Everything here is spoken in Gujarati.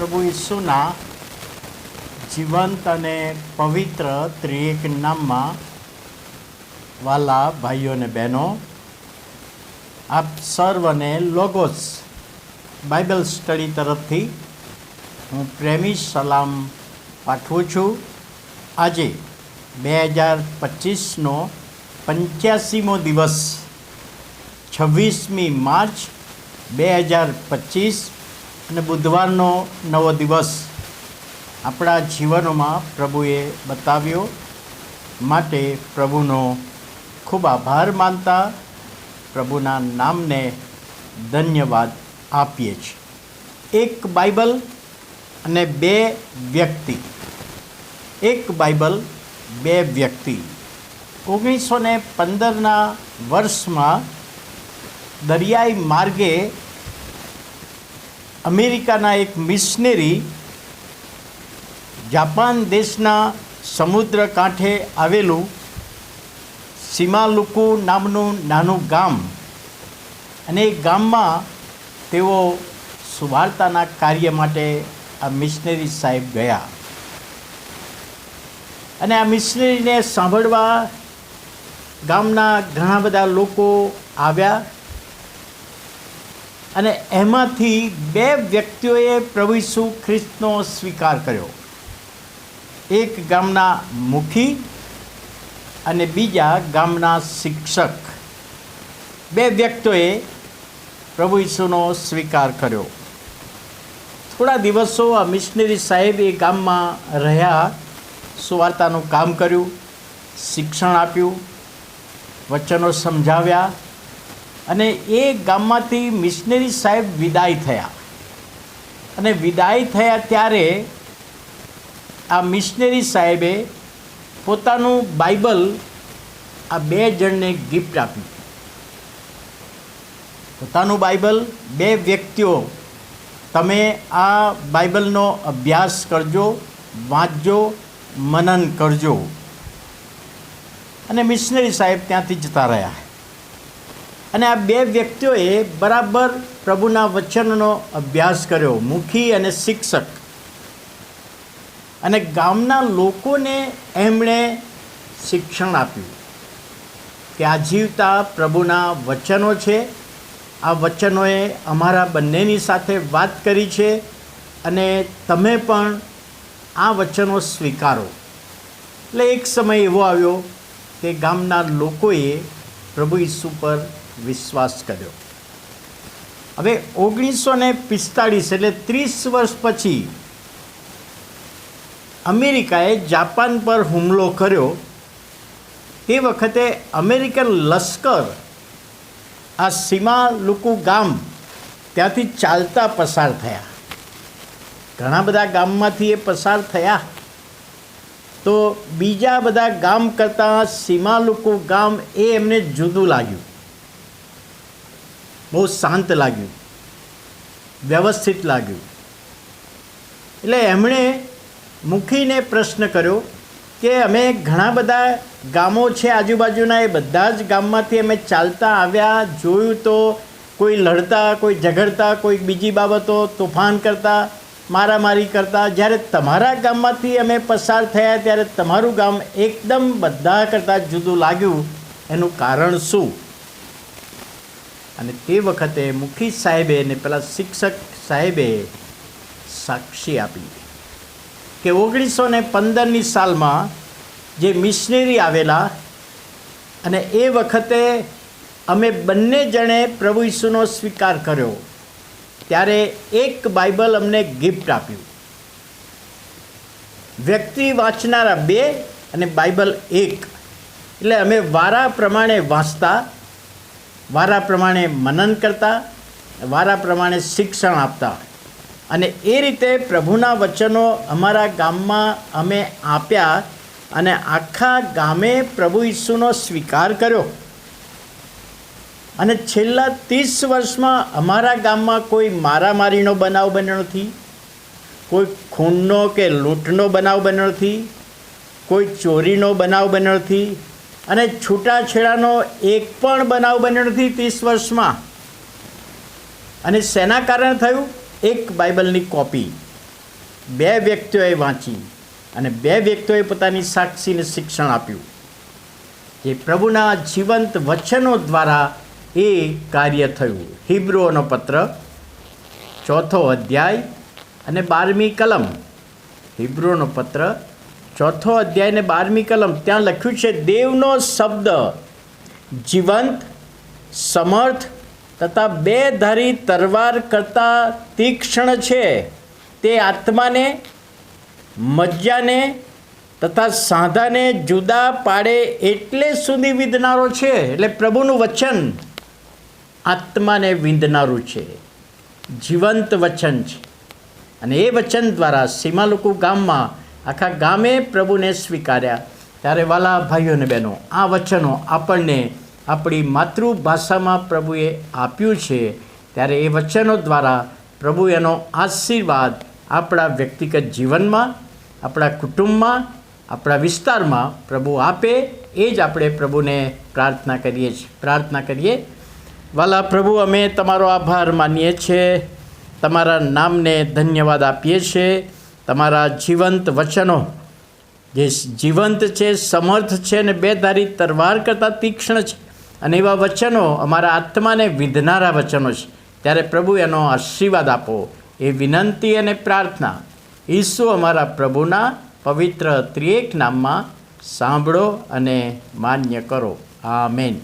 પ્રભુ ઈસુના જીવંત અને પવિત્ર ત્રિએક નામમાં વાલા ભાઈઓ અને બહેનો, આપ સર્વને લોગોસ બાઇબલ સ્ટડી તરફથી હું પ્રેમી સલામ પાઠવું છું. આજે બે હજાર પચીસનો પંચ્યાસીમો દિવસ, છવ્વીસમી માર્ચ બે હજાર પચીસ અને બુધવારનો નવો દિવસ આપણા જીવનોમાં પ્રભુએ બતાવ્યો માટે પ્રભુનો ખૂબ આભાર માનતા પ્રભુના નામને ધન્યવાદ આપીએ છીએ. એક બાઇબલ અને બે વ્યક્તિ. એક બાઇબલ, બે વ્યક્તિ. ઓગણીસો ને પંદરના વર્ષમાં દરિયાઈ માર્ગે અમેરિકાના એક મિશનરી જાપાન દેશના સમુદ્ર કાંઠે આવેલું સીમાલુકુ નામનું નાનું ગામ. અને એ ગામમાં તેઓ સુવાર્તાના કાર્ય માટે આ મિશનરી સાહેબ ગયા. અને આ મિશનરીને સાંભળવા ગામના ઘણા બધા લોકો આવ્યા. અને એમાંથી બે વ્યક્તિઓએ પ્રભુ ખ્રિસ્તનો સ્વીકાર કર્યો. એક ગામના મુખી અને બીજા ગામના શિક્ષક. બે વ્યક્તિઓએ પ્રભુ ઈસુનો સ્વીકાર કર્યો. થોડા દિવસો આ મિશનરી સાહેબ એ ગામમાં રહ્યા, સુવાર્તાનું કામ કર્યું, શિક્ષણ આપ્યું, વચનો સમજાવ્યા અને એ ગામમાંથી મિશનરી સાહેબ વિદાય થયા. અને વિદાય થયા ત્યારે આ મિશનરી સાહેબે પોતાનું બાઇબલ આ બે જણને ગિફ્ટ આપ્યું. પોતાનું બાઇબલ, બે વ્યક્તિઓ, તમે આ બાઇબલનો અભ્યાસ કરજો, વાંચજો, મનન કરજો. અને મિશનરી સાહેબ ત્યાંથી જતા રહ્યા. અને આ બે વ્યક્તિઓએ બરાબર પ્રભુના વચનનો અભ્યાસ કર્યો, મુખી અને શિક્ષક. અને ગામના લોકોને એમણે શિક્ષણ આપ્યું કે આ જીવતા પ્રભુના વચનો છે. આ વચનોએ અમારા બંનેની સાથે વાત કરી છે અને તમે પણ આ વચનો સ્વીકારો. એટલે એક સમય એવો આવ્યો કે ગામના લોકોએ પ્રભુ ઈસુ પર વિશ્વાસ કર્યો. હવે ઓગણીસો ને પિસ્તાળીસ એટલે ત્રીસ વર્ષ પછી અમેરિકાએ જાપાન પર હુમલો કર્યો. તે વખતે અમેરિકન લશ્કર આ સીમા લુકુ ગામ ત્યાંથી ચાલતા પસાર થયા. ઘણા બધા ગામમાંથી એ પસાર થયા. તો બીજા બધા ગામ કરતાં સીમાલુકુ ગામ એ એમને જુદું લાગ્યું. બહુ શાંત લાગ્યું. વ્યવસ્થિત લાગ્યું. એટલે એમણે મુખીને પ્રશ્ન કર્યો કે અમે ઘણા બધા ગામો છે આજુબાજુના, એ બધા જ ગામમાંથી અમે ચાલતા આવ્યા, જોયું તો કોઈ લડતા, કોઈ ઝઘડતા, કોઈ બીજી બાબતો, તોફાન કરતા મારામારી કરતા, જ્યારે તમારા ગામમાંથી અમે પસાર થયા, ત્યારે તમારું ગામ એકદમ બધા કરતાં જુદું લાગ્યું. એનું કારણ શું? અને તે વખતે મુખી સાહેબે અને પેલા શિક્ષક સાહેબે સાક્ષી આપી કે ઓગણીસો ને પંદરની સાલમાં જે મિશનરી આવેલા અને એ વખતે અમે બંને જણે પ્રભુ ઈસુનો સ્વીકાર કર્યો. ત્યારે એક બાઇબલ અમને ગિફ્ટ આપ્યું. વ્યક્તિ વાંચનારા બે અને બાઇબલ એક. એટલે અમે વારા પ્રમાણે વાંચતા, વારા પ્રમાણે મનન કરતા, વારા પ્રમાણે શિક્ષણ આપતા. અને એ રીતે પ્રભુના વચનો અમારા ગામમાં અમે આપ્યા અને આખા ગામે પ્રભુ ઈસુનો સ્વીકાર કર્યો. અને છેલ્લા ત્રીસ વર્ષમાં અમારા ગામમાં કોઈ મારામારીનો બનાવ બન્યો નથી? કોઈ ખૂનનો કે લૂંટનો બનાવ બન્યો નથી? કોઈ ચોરીનો બનાવ બન્યો નથી? અને છૂટાછેડાનો એક પણ બનાવ બન્યો નથી ત્રીસ વર્ષમાં? અને શેના કારણે થયું? એક બાઇબલની કોપી. બે વ્યક્તિઓએ વાંચી અને બે વ્યક્તિઓએ પોતાની સાક્ષીને શિક્ષણ આપ્યું. જે પ્રભુના જીવંત વચનો દ્વારા એ કાર્ય થયું. હિબ્રુઓનો પત્ર, ચોથો અધ્યાય અને બારમી કલમ. હિબ્રુનો પત્ર, ચોથો અધ્યાય અને બારમી કલમ. ત્યાં લખ્યું છે, દેવનો શબ્દ જીવંત, સમર્થ તથા બે ધારી તરવાર કરતાં તીક્ષ્ણ છે. તે આત્માને, મજ્જાને તથા સાંધાને જુદા પાડે એટલે સુધી વિધનારો છે. એટલે પ્રભુનું વચન આત્માને વિંધનારું છે. જીવંત વચન છે. અને એ વચન દ્વારા સીમાલુકુ ગામમાં આખા ગામે પ્રભુને સ્વીકાર્યા. ત્યારે વાલા ભાઈઓ અને બહેનો, આ વચનો આપણને આપણી માતૃભાષામાં પ્રભુએ આપ્યું છે. ત્યારે એ વચનો દ્વારા પ્રભુ એનો આશીર્વાદ આપણા વ્યક્તિગત જીવનમાં, આપણા કુટુંબમાં, આપણા વિસ્તારમાં પ્રભુ આપે. એ જ આપણે પ્રભુને પ્રાર્થના કરીએ છીએ. પ્રાર્થના કરીએ વાલા પ્રભુ, અમે તમારો આભાર માનીએ છીએ તમારા નામને ધન્યવાદ આપીએ છીએ તમારા જીવંત વચનો, જે જીવંત છે, સમર્થ છે અને બેધારી તરવાર કરતાં તીક્ષ્ણ છે. અને એવા વચનો અમારા આત્માને વિધનારા વચનો છે. ત્યારે પ્રભુ, એનો આશીર્વાદ આપો. એ વિનંતી અને પ્રાર્થના ઈસુ અમારા પ્રભુના પવિત્ર ત્રિએક નામમાં સાંભળો અને માન્ય કરો. આમેન.